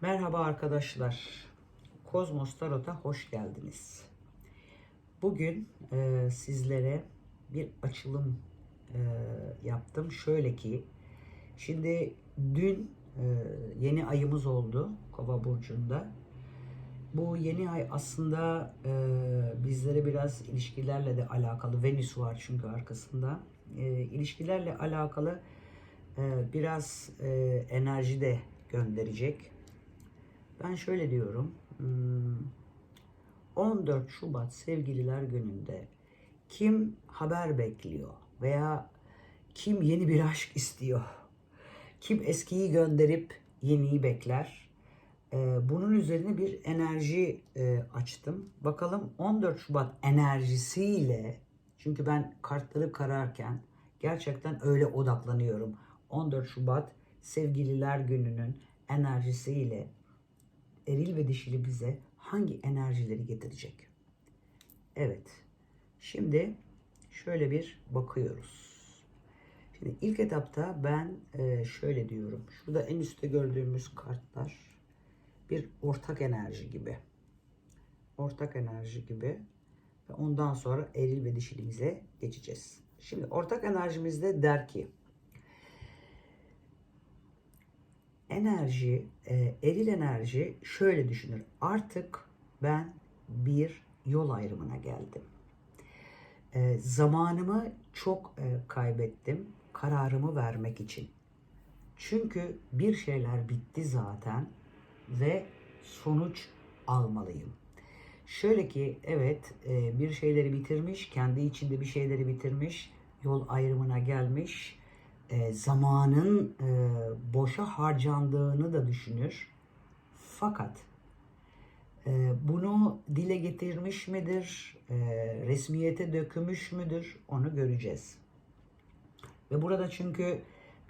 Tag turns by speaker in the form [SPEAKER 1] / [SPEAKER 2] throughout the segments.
[SPEAKER 1] Merhaba arkadaşlar. Kozmos Tarot'a hoş geldiniz. Bugün e, sizlere bir açılım e, yaptım. Şöyle ki, şimdi dün e, yeni ayımız oldu Kova burcunda. Bu yeni ay aslında e, bizlere biraz ilişkilerle de alakalı. Venüs var çünkü arkasında. E, ilişkilerle alakalı e, biraz e, enerji de gönderecek. Ben şöyle diyorum. hmm, 14 Şubat Sevgililer Günü'nde kim haber bekliyor veya kim yeni bir aşk istiyor? Kim eskiyi gönderip yeniyi bekler? Ee, bunun üzerine bir enerji e, açtım. Bakalım 14 Şubat enerjisiyle çünkü ben kartları kararken gerçekten öyle odaklanıyorum. 14 Şubat Sevgililer Günü'nün enerjisiyle eril ve dişili bize hangi enerjileri getirecek? Evet. Şimdi şöyle bir bakıyoruz. Şimdi ilk etapta ben e, şöyle diyorum. Şurada en üstte gördüğümüz kartlar bir ortak enerji gibi. Ortak enerji gibi. Ve ondan sonra eril ve dişilimize geçeceğiz. Şimdi ortak enerjimizde der ki enerji, e, eril enerji şöyle düşünür. Artık ben bir yol ayrımına geldim. E, zamanımı çok e, kaybettim kararımı vermek için. Çünkü bir şeyler bitti zaten ve sonuç almalıyım. Şöyle ki evet e, bir şeyleri bitirmiş, kendi içinde bir şeyleri bitirmiş, yol ayrımına gelmiş, e, zamanın e, boşa harcandığını da düşünür. Fakat e, bunu dile getirmiş midir, e, resmiyete dökülmüş müdür onu göreceğiz. Ve burada çünkü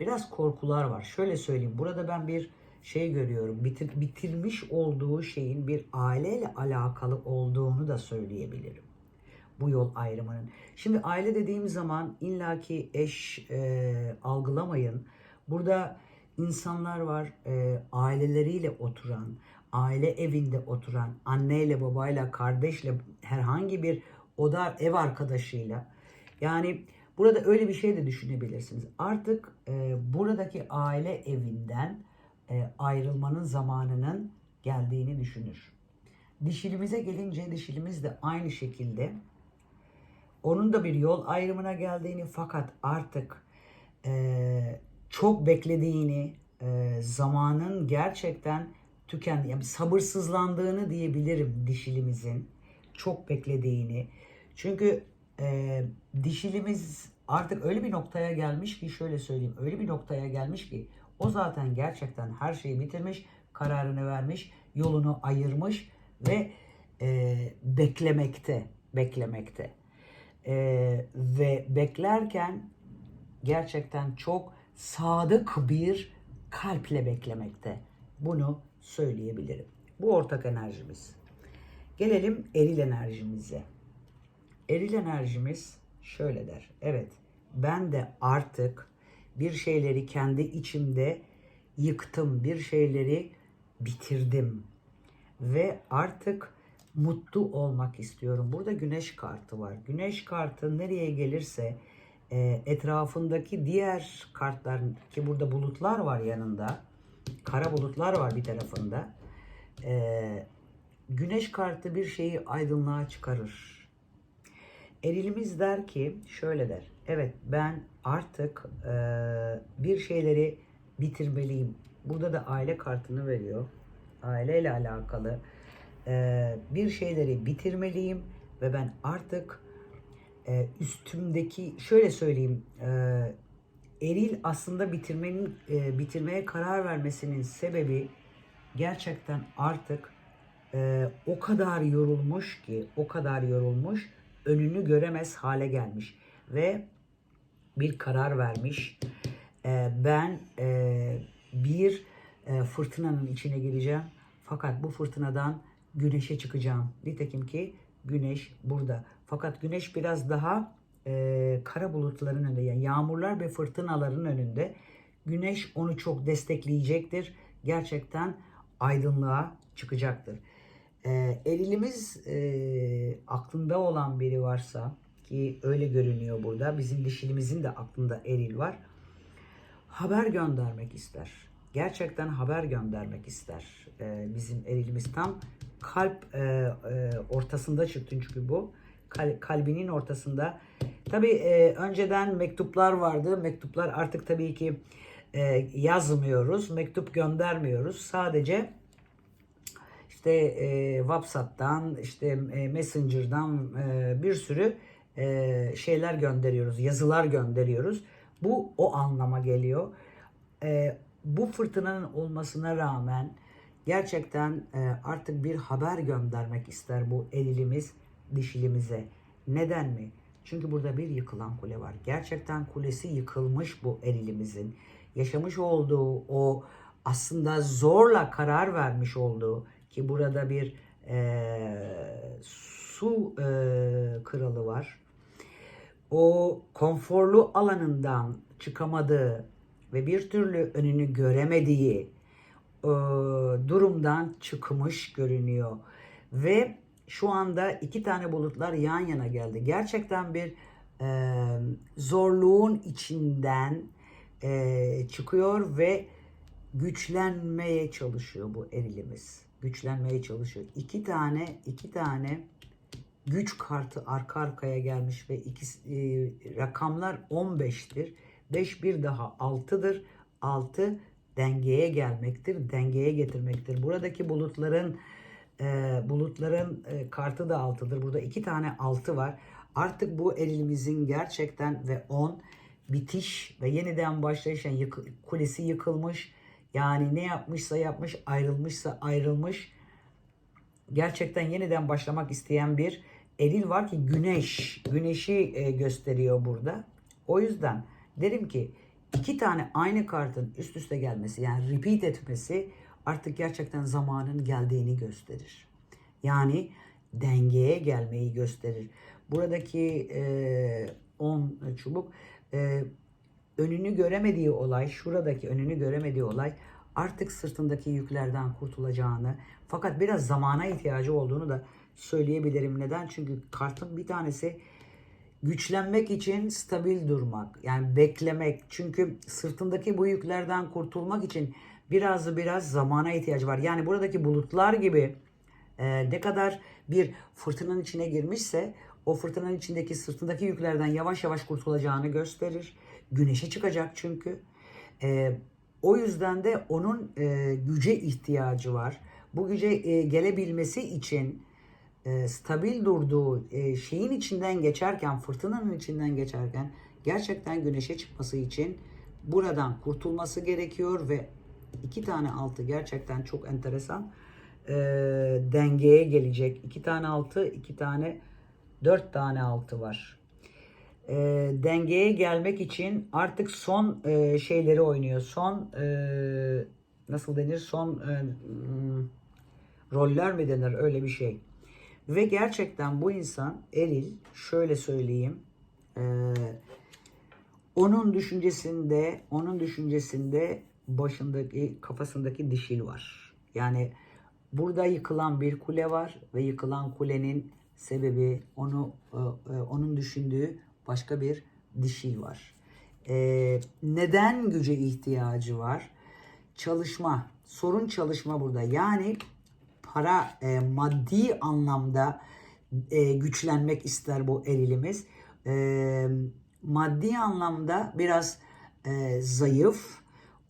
[SPEAKER 1] biraz korkular var. Şöyle söyleyeyim, burada ben bir şey görüyorum. Bitir, bitirmiş olduğu şeyin bir aileyle alakalı olduğunu da söyleyebilirim bu yol ayrımının. Şimdi aile dediğim zaman illaki eş e, algılamayın. Burada insanlar var e, aileleriyle oturan, aile evinde oturan, anneyle, babayla, kardeşle, herhangi bir oda ev arkadaşıyla. Yani burada öyle bir şey de düşünebilirsiniz. Artık e, buradaki aile evinden e, ayrılmanın zamanının geldiğini düşünür. Dişilimize gelince dişilimiz de aynı şekilde onun da bir yol ayrımına geldiğini fakat artık e, çok beklediğini, e, zamanın gerçekten tükendi, yani sabırsızlandığını diyebilirim dişilimizin. Çok beklediğini. Çünkü e, dişilimiz artık öyle bir noktaya gelmiş ki şöyle söyleyeyim, öyle bir noktaya gelmiş ki o zaten gerçekten her şeyi bitirmiş, kararını vermiş, yolunu ayırmış ve e, beklemekte, beklemekte. Ee, ve beklerken gerçekten çok sadık bir kalple beklemekte. Bunu söyleyebilirim. Bu ortak enerjimiz. Gelelim eril enerjimize. Eril enerjimiz şöyle der. Evet ben de artık bir şeyleri kendi içimde yıktım. Bir şeyleri bitirdim. Ve artık mutlu olmak istiyorum. Burada güneş kartı var. Güneş kartı nereye gelirse e, etrafındaki diğer kartlar ki burada bulutlar var yanında. Kara bulutlar var bir tarafında. E, güneş kartı bir şeyi aydınlığa çıkarır. Erilimiz der ki şöyle der. Evet ben artık e, bir şeyleri bitirmeliyim. Burada da aile kartını veriyor. Aileyle alakalı e, bir şeyleri bitirmeliyim ve ben artık e, üstümdeki şöyle söyleyeyim e, eril aslında bitirmenin e, bitirmeye karar vermesinin sebebi gerçekten artık o kadar yorulmuş ki o kadar yorulmuş önünü göremez hale gelmiş ve bir karar vermiş. Ben bir fırtınanın içine gireceğim fakat bu fırtınadan güneşe çıkacağım. Nitekim ki güneş burada. Fakat güneş biraz daha e, kara bulutların önünde yani yağmurlar ve fırtınaların önünde. Güneş onu çok destekleyecektir. Gerçekten aydınlığa çıkacaktır. Ee, erilimiz e, aklında olan biri varsa ki öyle görünüyor burada. Bizim dişilimizin de aklında eril var. Haber göndermek ister. Gerçekten haber göndermek ister. Ee, bizim erilimiz tam kalp e, e, ortasında çıktı çünkü bu. Kal- kalbinin ortasında. Tabii e, önceden mektuplar vardı. Mektuplar artık tabii ki e, yazmıyoruz. Mektup göndermiyoruz. Sadece işte e, WhatsApp'tan, işte e, Messenger'dan e, bir sürü e, şeyler gönderiyoruz, yazılar gönderiyoruz. Bu o anlama geliyor. E, bu fırtınanın olmasına rağmen gerçekten e, artık bir haber göndermek ister bu elilimiz dişilimize. Neden mi? Çünkü burada bir yıkılan kule var. Gerçekten kulesi yıkılmış bu elilimizin. Yaşamış olduğu o aslında zorla karar vermiş olduğu ki burada bir e, su e, kralı var. O konforlu alanından çıkamadığı ve bir türlü önünü göremediği e, durumdan çıkmış görünüyor. Ve şu anda iki tane bulutlar yan yana geldi. Gerçekten bir e, zorluğun içinden e, çıkıyor ve güçlenmeye çalışıyor bu erilimiz. Güçlenmeye çalışıyor. İki tane iki tane güç kartı arka arkaya gelmiş ve ikisi, e, rakamlar 15'tir. 5 bir daha 6'dır. 6 dengeye gelmektir, dengeye getirmektir. Buradaki bulutların e, bulutların e, kartı da 6'dır. Burada iki tane 6 var. Artık bu elimizin gerçekten ve 10 bitiş ve yeniden başlayış yani yıkı- kulesi yıkılmış. Yani ne yapmışsa yapmış, ayrılmışsa ayrılmış. Gerçekten yeniden başlamak isteyen bir eril var ki güneş, güneşi e, gösteriyor burada. O yüzden derim ki iki tane aynı kartın üst üste gelmesi yani repeat etmesi artık gerçekten zamanın geldiğini gösterir. Yani dengeye gelmeyi gösterir. Buradaki 10 çubuk e, önünü göremediği olay, şuradaki önünü göremediği olay artık sırtındaki yüklerden kurtulacağını fakat biraz zamana ihtiyacı olduğunu da söyleyebilirim. Neden? Çünkü kartın bir tanesi güçlenmek için stabil durmak. Yani beklemek. Çünkü sırtındaki bu yüklerden kurtulmak için biraz biraz zamana ihtiyacı var. Yani buradaki bulutlar gibi e, ne kadar bir fırtınanın içine girmişse o fırtınanın içindeki sırtındaki yüklerden yavaş yavaş kurtulacağını gösterir. Güneşe çıkacak çünkü. E, o yüzden de onun e, güce ihtiyacı var. Bu güce e, gelebilmesi için e, stabil durduğu e, şeyin içinden geçerken, fırtınanın içinden geçerken gerçekten güneşe çıkması için buradan kurtulması gerekiyor ve iki tane altı gerçekten çok enteresan e, dengeye gelecek. İki tane altı, iki tane, dört tane altı var. E, dengeye gelmek için artık son e, şeyleri oynuyor. Son e, nasıl denir? Son e, hmm, roller mi denir? Öyle bir şey. Ve gerçekten bu insan eril, şöyle söyleyeyim, e, onun düşüncesinde, onun düşüncesinde başındaki, kafasındaki dişil var. Yani burada yıkılan bir kule var ve yıkılan kulenin sebebi onu e, e, onun düşündüğü başka bir dişil var. E, neden güce ihtiyacı var? Çalışma, sorun çalışma burada. Yani para e, maddi anlamda e, güçlenmek ister bu erilimiz. E, maddi anlamda biraz e, zayıf.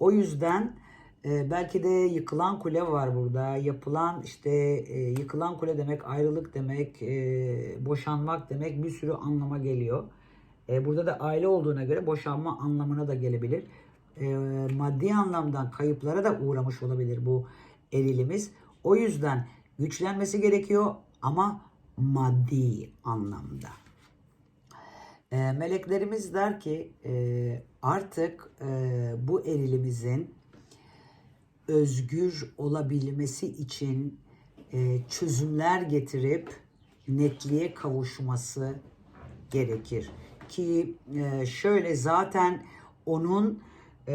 [SPEAKER 1] O yüzden e, belki de yıkılan kule var burada. Yapılan işte e, yıkılan kule demek ayrılık demek, e, boşanmak demek bir sürü anlama geliyor. E, burada da aile olduğuna göre boşanma anlamına da gelebilir. E, maddi anlamdan kayıplara da uğramış olabilir bu erilimiz. O yüzden güçlenmesi gerekiyor ama maddi anlamda. E, meleklerimiz der ki e, artık e, bu erilimizin özgür olabilmesi için e, çözümler getirip netliğe kavuşması gerekir. Ki e, şöyle zaten onun e,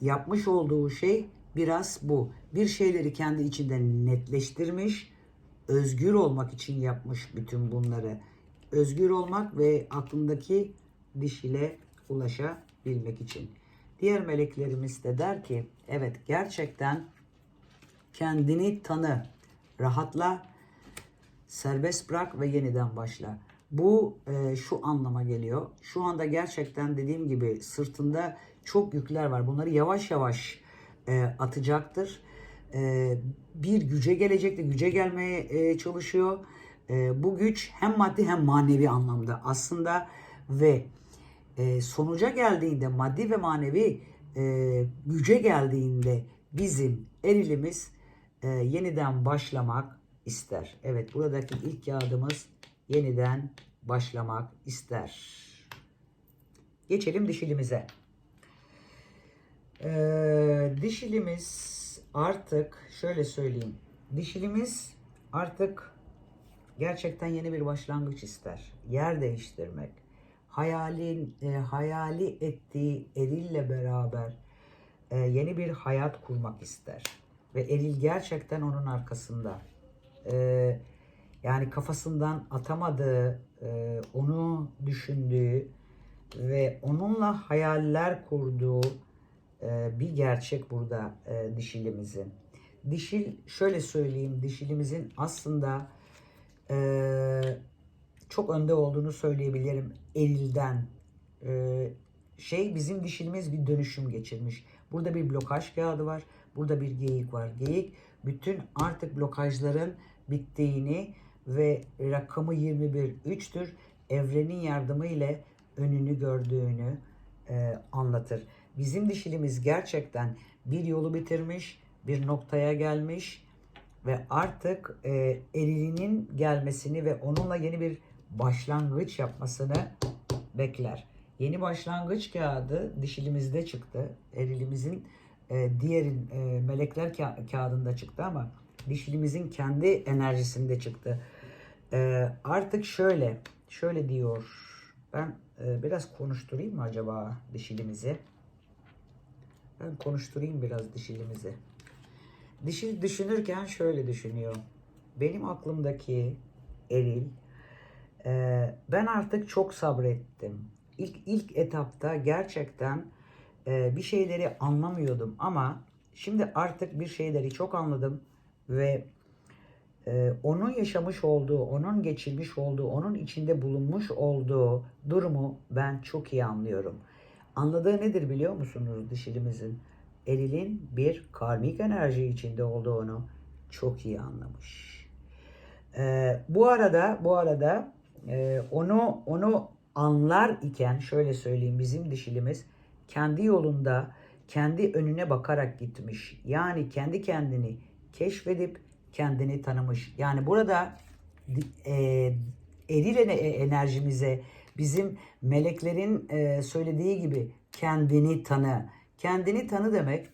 [SPEAKER 1] yapmış olduğu şey biraz bu. Bir şeyleri kendi içinde netleştirmiş, özgür olmak için yapmış bütün bunları. Özgür olmak ve aklındaki dişile ulaşabilmek için. Diğer meleklerimiz de der ki, evet gerçekten kendini tanı, rahatla, serbest bırak ve yeniden başla. Bu e, şu anlama geliyor. Şu anda gerçekten dediğim gibi sırtında çok yükler var. Bunları yavaş yavaş e, atacaktır. E, bir güce gelecektir. Güce gelmeye e, çalışıyor. E, bu güç hem maddi hem manevi anlamda aslında ve sonuca geldiğinde maddi ve manevi güce geldiğinde bizim erilimiz yeniden başlamak ister. Evet buradaki ilk kağıdımız yeniden başlamak ister. Geçelim dişilimize. Ee, dişilimiz artık şöyle söyleyeyim. Dişilimiz artık gerçekten yeni bir başlangıç ister. Yer değiştirmek. Hayalin e, hayali ettiği erille beraber e, yeni bir hayat kurmak ister. Ve eril gerçekten onun arkasında. E, yani kafasından atamadığı, e, onu düşündüğü ve onunla hayaller kurduğu e, bir gerçek burada e, dişilimizin. Dişil şöyle söyleyeyim dişilimizin aslında e, çok önde olduğunu söyleyebilirim erilden. E, şey bizim dişilimiz bir dönüşüm geçirmiş. Burada bir blokaj kağıdı var. Burada bir geyik var. Geyik bütün artık blokajların bittiğini ve rakamı 21 3'tür. Evrenin yardımı ile önünü gördüğünü e, anlatır. Bizim dişilimiz gerçekten bir yolu bitirmiş, bir noktaya gelmiş ve artık e, erilinin gelmesini ve onunla yeni bir başlangıç yapmasını bekler. Yeni başlangıç kağıdı dişilimizde çıktı. Erilimizin e, diğerin e, melekler ka- kağıdında çıktı ama dişilimizin kendi enerjisinde çıktı. E, artık şöyle, şöyle diyor. Ben e, biraz konuşturayım mı acaba dişilimizi? Ben konuşturayım biraz dişilimizi. Dişil düşünürken şöyle düşünüyor. Benim aklımdaki eril, e, ben artık çok sabrettim. İlk ilk etapta gerçekten e, bir şeyleri anlamıyordum ama şimdi artık bir şeyleri çok anladım ve e, onun yaşamış olduğu, onun geçirmiş olduğu, onun içinde bulunmuş olduğu durumu ben çok iyi anlıyorum. Anladığı nedir biliyor musunuz dişilimizin? Eril'in bir karmik enerji içinde olduğunu çok iyi anlamış. Ee, bu arada bu arada e, onu onu anlar iken şöyle söyleyeyim bizim dişilimiz kendi yolunda kendi önüne bakarak gitmiş. Yani kendi kendini keşfedip kendini tanımış. Yani burada e, eril enerjimize bizim meleklerin e, söylediği gibi kendini tanı. Kendini tanı demek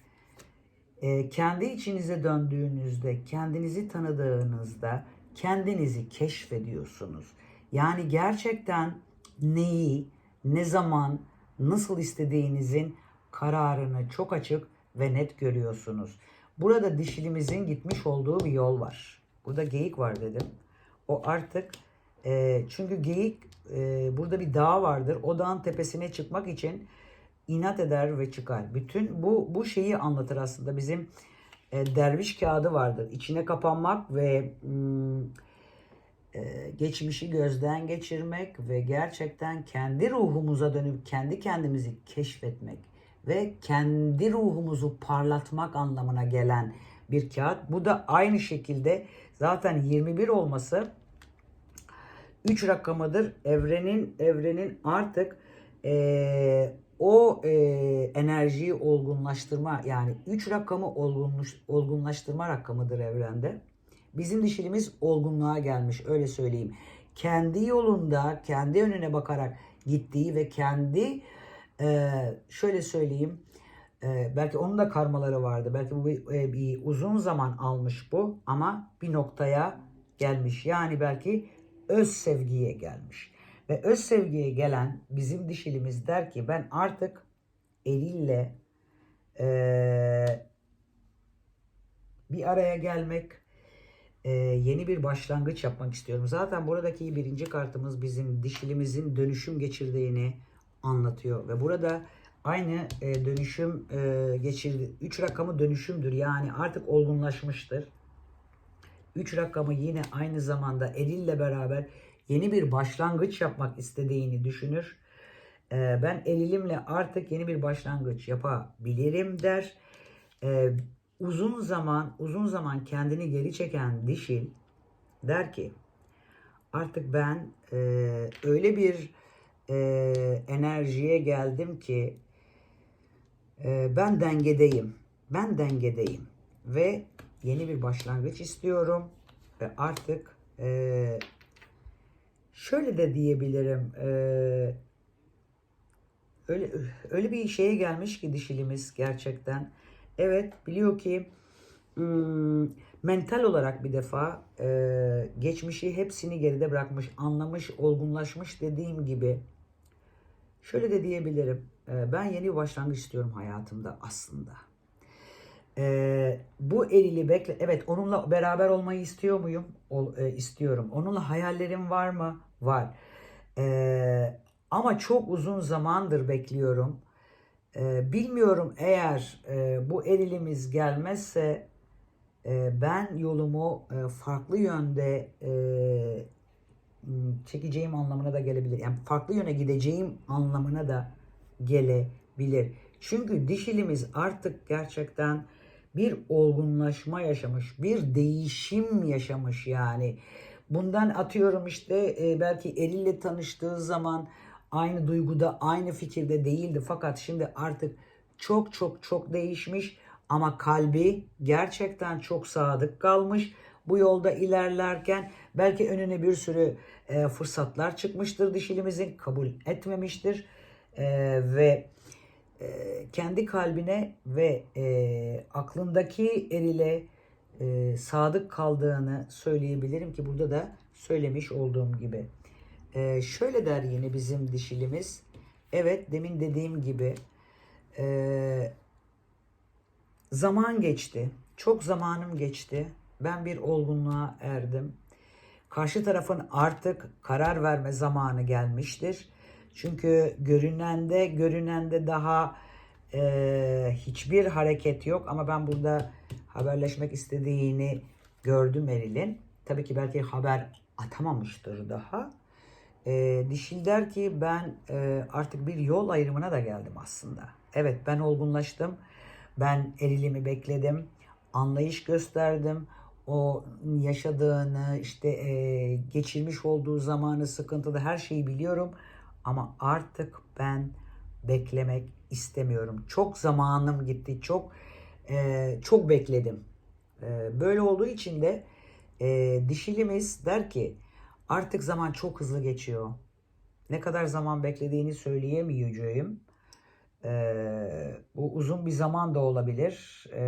[SPEAKER 1] e, kendi içinize döndüğünüzde, kendinizi tanıdığınızda kendinizi keşfediyorsunuz. Yani gerçekten neyi, ne zaman, nasıl istediğinizin kararını çok açık ve net görüyorsunuz. Burada dişilimizin gitmiş olduğu bir yol var. Burada geyik var dedim. O artık e, çünkü geyik e, burada bir dağ vardır. O dağın tepesine çıkmak için inat eder ve çıkar. Bütün bu bu şeyi anlatır aslında. Bizim e, derviş kağıdı vardır. İçine kapanmak ve hmm, e, geçmişi gözden geçirmek ve gerçekten kendi ruhumuza dönüp kendi kendimizi keşfetmek ve kendi ruhumuzu parlatmak anlamına gelen bir kağıt. Bu da aynı şekilde zaten 21 olması 3 rakamıdır. Evrenin evrenin artık e, o e, enerjiyi olgunlaştırma yani 3 rakamı olgunlaş, olgunlaştırma rakamıdır evrende. Bizim dişilimiz olgunluğa gelmiş öyle söyleyeyim. Kendi yolunda kendi önüne bakarak gittiği ve kendi e, şöyle söyleyeyim e, belki onun da karmaları vardı. Belki bu e, bir uzun zaman almış bu ama bir noktaya gelmiş. Yani belki öz sevgiye gelmiş. Ve öz sevgiye gelen bizim dişilimiz der ki ben artık eliyle e, bir araya gelmek, e, yeni bir başlangıç yapmak istiyorum. Zaten buradaki birinci kartımız bizim dişilimizin dönüşüm geçirdiğini anlatıyor ve burada aynı e, dönüşüm e, geçirdi. 3 rakamı dönüşümdür yani artık olgunlaşmıştır. 3 rakamı yine aynı zamanda eliyle beraber yeni bir başlangıç yapmak istediğini düşünür. Ee, ben elilimle artık yeni bir başlangıç yapabilirim der. Ee, uzun zaman uzun zaman kendini geri çeken dişil der ki artık ben e, öyle bir e, enerjiye geldim ki e, ben dengedeyim. Ben dengedeyim ve yeni bir başlangıç istiyorum ve artık e, şöyle de diyebilirim e, öyle öyle bir şeye gelmiş ki dişilimiz gerçekten evet biliyor ki mental olarak bir defa e, geçmişi hepsini geride bırakmış anlamış olgunlaşmış dediğim gibi şöyle de diyebilirim e, ben yeni bir başlangıç istiyorum hayatımda aslında. Ee, bu Eylül'ü bekle. Evet, onunla beraber olmayı istiyor muyum? Ol, e, istiyorum. Onunla hayallerim var mı? Var. Ee, ama çok uzun zamandır bekliyorum. Ee, bilmiyorum eğer e, bu Eylül'imiz gelmezse e, ben yolumu e, farklı yönde e, çekeceğim anlamına da gelebilir. Yani farklı yöne gideceğim anlamına da gelebilir. Çünkü dişilimiz artık gerçekten bir olgunlaşma yaşamış, bir değişim yaşamış yani. Bundan atıyorum işte e, belki eliyle tanıştığı zaman aynı duyguda, aynı fikirde değildi. Fakat şimdi artık çok çok çok değişmiş ama kalbi gerçekten çok sadık kalmış. Bu yolda ilerlerken belki önüne bir sürü e, fırsatlar çıkmıştır dişilimizin kabul etmemiştir E, ve e, kendi kalbine ve e, aklındaki erile e, sadık kaldığını söyleyebilirim ki burada da söylemiş olduğum gibi. E, şöyle der yine bizim dişilimiz. Evet demin dediğim gibi e, zaman geçti. Çok zamanım geçti. Ben bir olgunluğa erdim. Karşı tarafın artık karar verme zamanı gelmiştir. Çünkü görünende görünende daha e, hiçbir hareket yok ama ben burada haberleşmek istediğini gördüm Eril'in. Tabii ki belki haber atamamıştır daha. E, Dişil der ki ben e, artık bir yol ayrımına da geldim aslında. Evet ben olgunlaştım. Ben Eril'imi bekledim. Anlayış gösterdim. O yaşadığını işte e, geçirmiş olduğu zamanı sıkıntıda her şeyi biliyorum. Ama artık ben beklemek istemiyorum. Çok zamanım gitti. Çok e, çok bekledim. E, böyle olduğu için de e, dişilimiz der ki artık zaman çok hızlı geçiyor. Ne kadar zaman beklediğini söyleyemeyeceğim. E, bu uzun bir zaman da olabilir. E,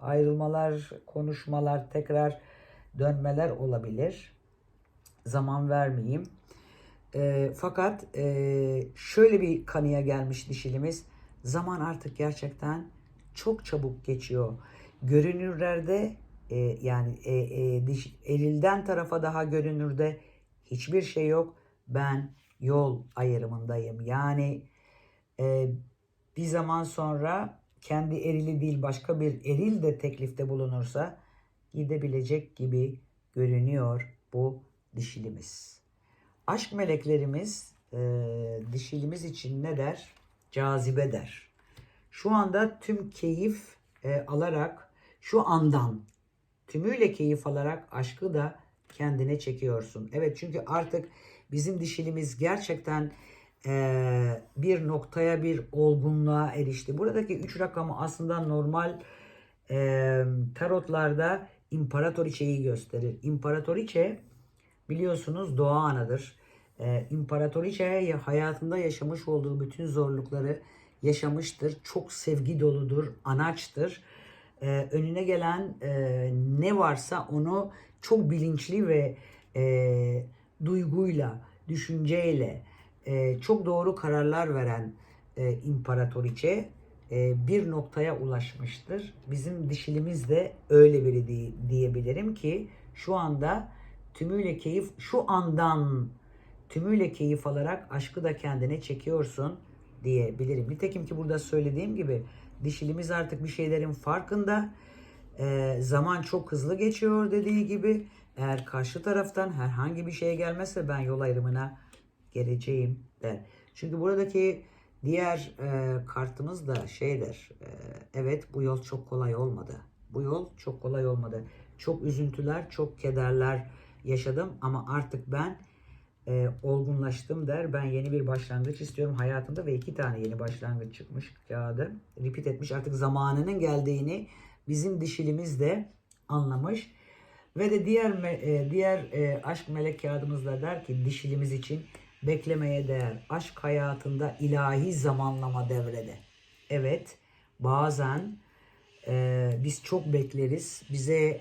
[SPEAKER 1] ayrılmalar, konuşmalar, tekrar dönmeler olabilir. Zaman vermeyeyim. E, fakat e, şöyle bir kanıya gelmiş dişilimiz. Zaman artık gerçekten çok çabuk geçiyor. Görünürlerde e, yani e, e, diş, elilden tarafa daha görünürde hiçbir şey yok. Ben yol ayrımındayım. Yani e, bir zaman sonra kendi erili değil başka bir eril de teklifte bulunursa gidebilecek gibi görünüyor bu dişilimiz. Aşk meleklerimiz e, dişilimiz için ne der? Cazibe der. Şu anda tüm keyif e, alarak şu andan tümüyle keyif alarak aşkı da kendine çekiyorsun. Evet çünkü artık bizim dişilimiz gerçekten e, bir noktaya bir olgunluğa erişti. Buradaki üç rakamı aslında normal e, tarotlarda imparatoriçeyi gösterir. İmparatoriçe biliyorsunuz doğa anadır. E, imparatoriçe hayatında yaşamış olduğu bütün zorlukları yaşamıştır. Çok sevgi doludur, anaçtır. E, önüne gelen e, ne varsa onu çok bilinçli ve e, duyguyla, düşünceyle e, çok doğru kararlar veren e, imparatoriçe e, bir noktaya ulaşmıştır. Bizim dişilimiz de öyle biri diye- diyebilirim ki şu anda tümüyle keyif şu andan tümüyle keyif alarak aşkı da kendine çekiyorsun diyebilirim. Nitekim ki burada söylediğim gibi dişilimiz artık bir şeylerin farkında. Ee, zaman çok hızlı geçiyor dediği gibi. Eğer karşı taraftan herhangi bir şey gelmezse ben yol ayrımına geleceğim der. Çünkü buradaki diğer e, kartımız da şeydir. e, evet bu yol çok kolay olmadı. Bu yol çok kolay olmadı. Çok üzüntüler, çok kederler yaşadım ama artık ben e, olgunlaştım der. Ben yeni bir başlangıç istiyorum hayatımda ve iki tane yeni başlangıç çıkmış kağıdı. Repeat etmiş artık zamanının geldiğini bizim dişilimiz de anlamış. Ve de diğer e, diğer e, aşk melek kağıdımızda der ki dişilimiz için beklemeye değer. Aşk hayatında ilahi zamanlama devrede. Evet bazen e, biz çok bekleriz. Bize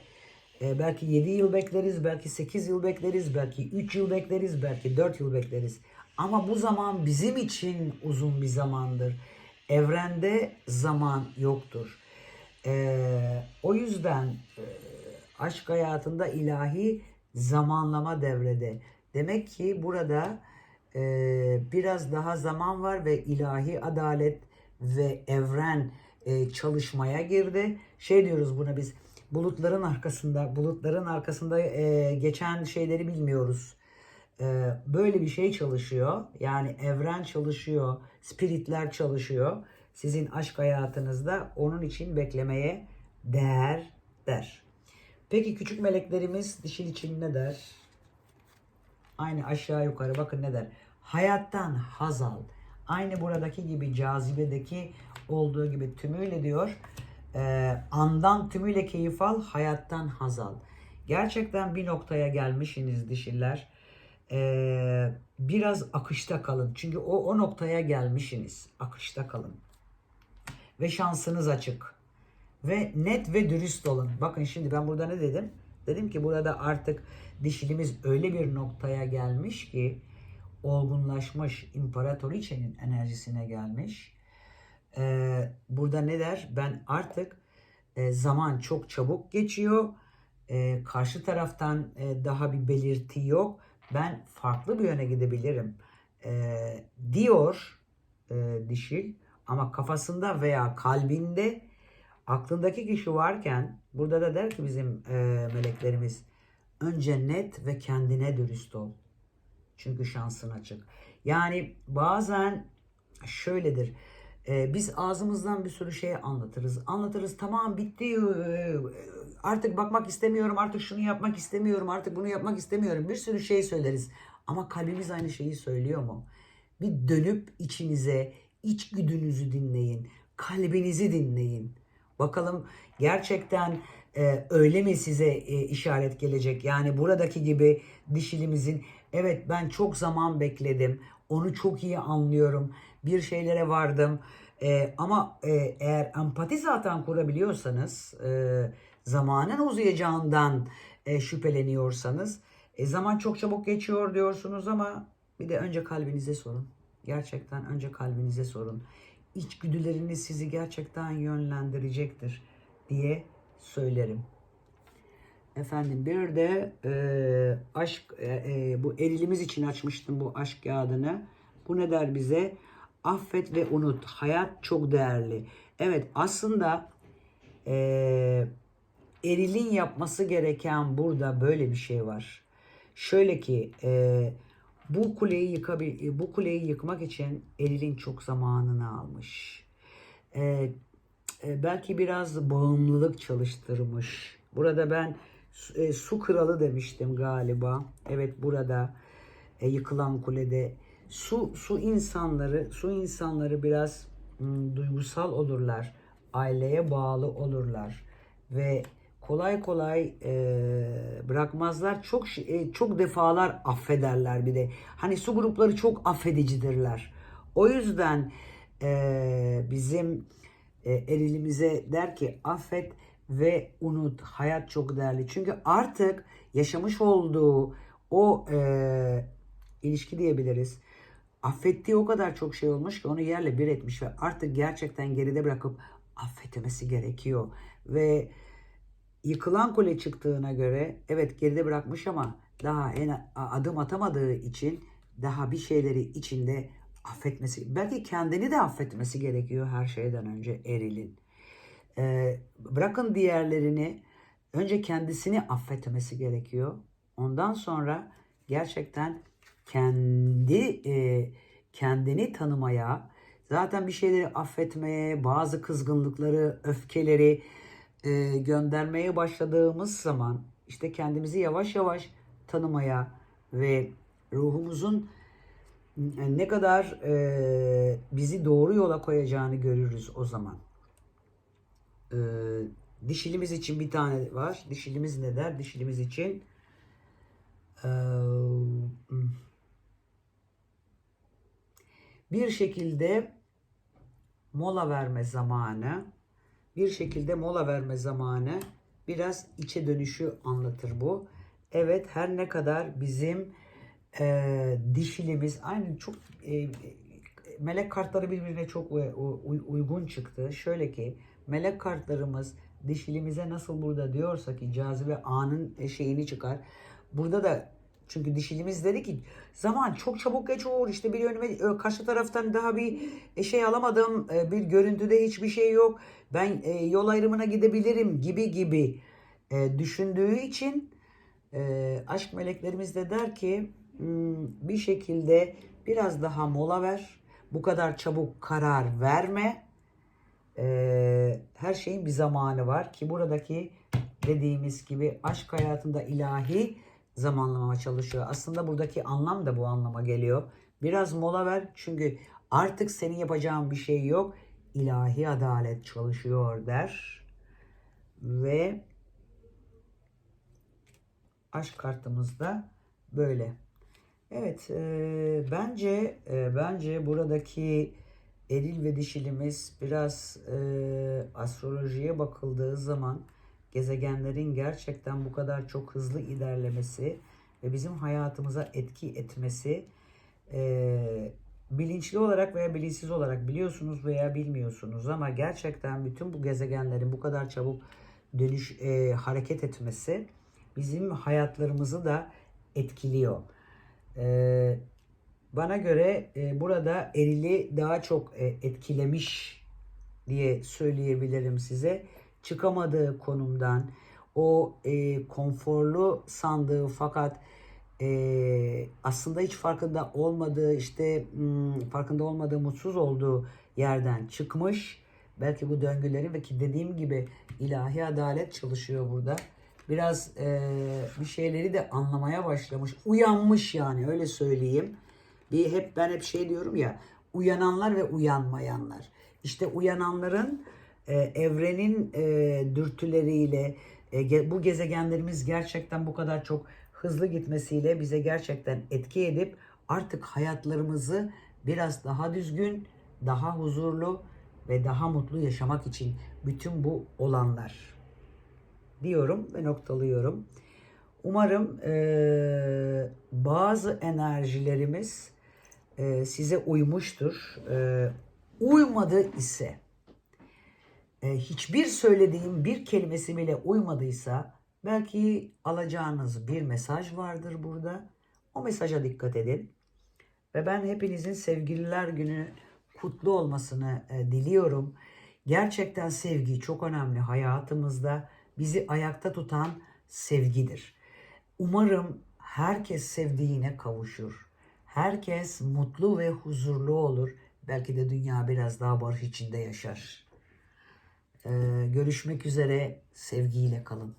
[SPEAKER 1] e, belki 7 yıl bekleriz, belki 8 yıl bekleriz, belki 3 yıl bekleriz, belki 4 yıl bekleriz. Ama bu zaman bizim için uzun bir zamandır. Evrende zaman yoktur. E, o yüzden e, aşk hayatında ilahi zamanlama devrede. Demek ki burada e, biraz daha zaman var ve ilahi adalet ve evren e, çalışmaya girdi. Şey diyoruz buna biz bulutların arkasında, bulutların arkasında e, geçen şeyleri bilmiyoruz. E, böyle bir şey çalışıyor. Yani evren çalışıyor, spiritler çalışıyor. Sizin aşk hayatınızda onun için beklemeye değer der. Peki küçük meleklerimiz dişil için ne der? Aynı aşağı yukarı bakın ne der? Hayattan haz al. Aynı buradaki gibi cazibedeki olduğu gibi tümüyle diyor. E, andan tümüyle keyif al, hayattan haz al. Gerçekten bir noktaya gelmişsiniz dişiller. E, biraz akışta kalın. Çünkü o, o noktaya gelmişsiniz. Akışta kalın. Ve şansınız açık. Ve net ve dürüst olun. Bakın şimdi ben burada ne dedim? Dedim ki burada artık dişilimiz öyle bir noktaya gelmiş ki olgunlaşmış imparatoriçenin enerjisine gelmiş. Ee, burada ne der? Ben artık e, zaman çok çabuk geçiyor. E, karşı taraftan e, daha bir belirti yok. Ben farklı bir yöne gidebilirim e, diyor e, dişil. Ama kafasında veya kalbinde aklındaki kişi varken burada da der ki bizim e, meleklerimiz önce net ve kendine dürüst ol. Çünkü şansın açık. Yani bazen şöyledir. Ee, biz ağzımızdan bir sürü şey anlatırız. Anlatırız tamam bitti. ee, Artık bakmak istemiyorum. Artık şunu yapmak istemiyorum. Artık bunu yapmak istemiyorum. Bir sürü şey söyleriz. Ama kalbimiz aynı şeyi söylüyor mu? Bir dönüp içinize, içgüdünüzü dinleyin. Kalbinizi dinleyin. Bakalım gerçekten e, öyle mi size e, işaret gelecek? Yani buradaki gibi dişilimizin evet ben çok zaman bekledim. Onu çok iyi anlıyorum. Bir şeylere vardım. E, ama e, eğer empati zaten kurabiliyorsanız e, zamanın uzayacağından e, şüpheleniyorsanız e, zaman çok çabuk geçiyor diyorsunuz ama bir de önce kalbinize sorun. Gerçekten önce kalbinize sorun. İçgüdüleriniz sizi gerçekten yönlendirecektir diye söylerim. Efendim bir de e, aşk e, e, bu erilimiz için açmıştım bu aşk kağıdını. Bu ne der bize? Affet ve unut. Hayat çok değerli. Evet aslında e, erilin yapması gereken burada böyle bir şey var. Şöyle ki e, bu kuleyi yıkabil bu kuleyi yıkmak için erilin çok zamanını almış. E, e, belki biraz bağımlılık çalıştırmış. Burada ben e, su kralı demiştim galiba. Evet burada e, yıkılan kulede su su insanları su insanları biraz mm, duygusal olurlar. Aileye bağlı olurlar ve kolay kolay e, bırakmazlar. Çok şi- e, çok defalar affederler bir de. Hani su grupları çok affedicidirler. O yüzden e, bizim e, erilimize der ki affet ve unut. Hayat çok değerli. Çünkü artık yaşamış olduğu o e, ilişki diyebiliriz. Affettiği o kadar çok şey olmuş ki onu yerle bir etmiş ve artık gerçekten geride bırakıp affetmesi gerekiyor. Ve yıkılan kule çıktığına göre evet geride bırakmış ama daha en adım atamadığı için daha bir şeyleri içinde affetmesi, belki kendini de affetmesi gerekiyor her şeyden önce erilin. Ee, bırakın diğerlerini, önce kendisini affetmesi gerekiyor. Ondan sonra gerçekten kendi e, kendini tanımaya, zaten bir şeyleri affetmeye, bazı kızgınlıkları, öfkeleri e, göndermeye başladığımız zaman işte kendimizi yavaş yavaş tanımaya ve ruhumuzun ne kadar e, bizi doğru yola koyacağını görürüz o zaman. E, dişilimiz için bir tane var. Dişilimiz ne der? Dişilimiz için e, bir şekilde mola verme zamanı, bir şekilde mola verme zamanı biraz içe dönüşü anlatır bu. Evet her ne kadar bizim e, dişilimiz aynı çok e, melek kartları birbirine çok uy- uygun çıktı. Şöyle ki melek kartlarımız dişilimize nasıl burada diyorsa ki cazibe anın şeyini çıkar. Burada da çünkü dişilimiz dedi ki zaman çok çabuk geçiyor işte bir önüme e, karşı taraftan daha bir e, şey alamadım e, bir görüntüde hiçbir şey yok. Ben yol ayrımına gidebilirim gibi gibi düşündüğü için aşk meleklerimiz de der ki "Hmm, bir şekilde biraz daha mola ver bu kadar çabuk karar verme. Her şeyin bir zamanı var ki buradaki dediğimiz gibi aşk hayatında ilahi zamanlamaya çalışıyor. Aslında buradaki anlam da bu anlama geliyor. Biraz mola ver çünkü artık senin yapacağın bir şey yok. İlahi adalet çalışıyor der. Ve aşk kartımızda böyle. Evet, e, bence e, bence buradaki eril ve dişilimiz biraz e, astrolojiye bakıldığı zaman gezegenlerin gerçekten bu kadar çok hızlı ilerlemesi ve bizim hayatımıza etki etmesi e, bilinçli olarak veya bilinçsiz olarak biliyorsunuz veya bilmiyorsunuz ama gerçekten bütün bu gezegenlerin bu kadar çabuk dönüş e, hareket etmesi bizim hayatlarımızı da etkiliyor. E, bana göre e, burada erili daha çok e, etkilemiş diye söyleyebilirim size. Çıkamadığı konumdan o e, konforlu sandığı fakat e, aslında hiç farkında olmadığı işte hmm, farkında olmadığı mutsuz olduğu yerden çıkmış. Belki bu döngüleri ve ki dediğim gibi ilahi adalet çalışıyor burada. Biraz e, bir şeyleri de anlamaya başlamış. Uyanmış yani öyle söyleyeyim. Bir hep ben hep şey diyorum ya uyananlar ve uyanmayanlar. İşte uyananların e, evrenin e, dürtüleriyle e, bu gezegenlerimiz gerçekten bu kadar çok hızlı gitmesiyle bize gerçekten etki edip artık hayatlarımızı biraz daha düzgün, daha huzurlu ve daha mutlu yaşamak için bütün bu olanlar diyorum ve noktalıyorum. Umarım e, bazı enerjilerimiz e, size uymuştur. E, uymadı ise e, hiçbir söylediğim bir kelimesi bile uymadıysa belki alacağınız bir mesaj vardır burada. O mesaja dikkat edin. Ve ben hepinizin sevgililer günü kutlu olmasını e, diliyorum. Gerçekten sevgi çok önemli hayatımızda. Bizi ayakta tutan sevgidir. Umarım herkes sevdiğine kavuşur. Herkes mutlu ve huzurlu olur. Belki de dünya biraz daha barış içinde yaşar. Ee, görüşmek üzere. Sevgiyle kalın.